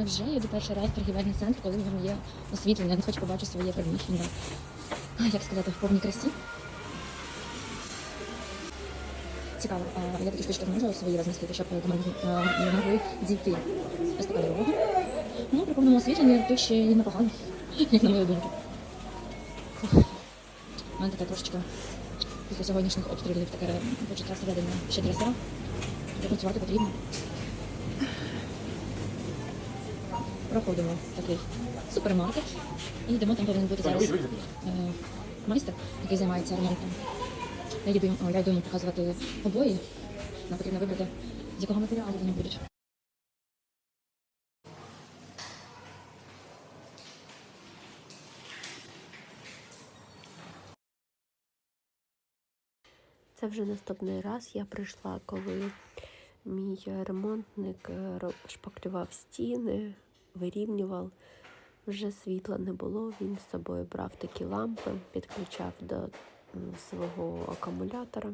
Невже я йду перший раз в торгівельний центр, коли в ньому є освітлення, хоч побачу своє приміщення. Як сказати, в повній красі. Цікаво, я такі штучки можу свої розмістити, щоб до е, могли дійти. Така дорога. Ну, при повному освітленні тут ще й непогано, як на мою думку. У мене таке трошечки після сьогоднішніх обстрілів таке почуття всередині ще трясе. Працювати потрібно. Проходимо такий супермаркет і йдемо, там повинен бути зараз е, майстер, який займається ремонтом. Я йду, о, я йду йому показувати обої. Нам потрібно вибрати, з якого матеріалу вони будуть. Це вже наступний раз я прийшла, коли мій ремонтник е, шпаклював стіни, вирівнював. Вже світла не було. Він з собою брав такі лампи, підключав до свого акумулятора.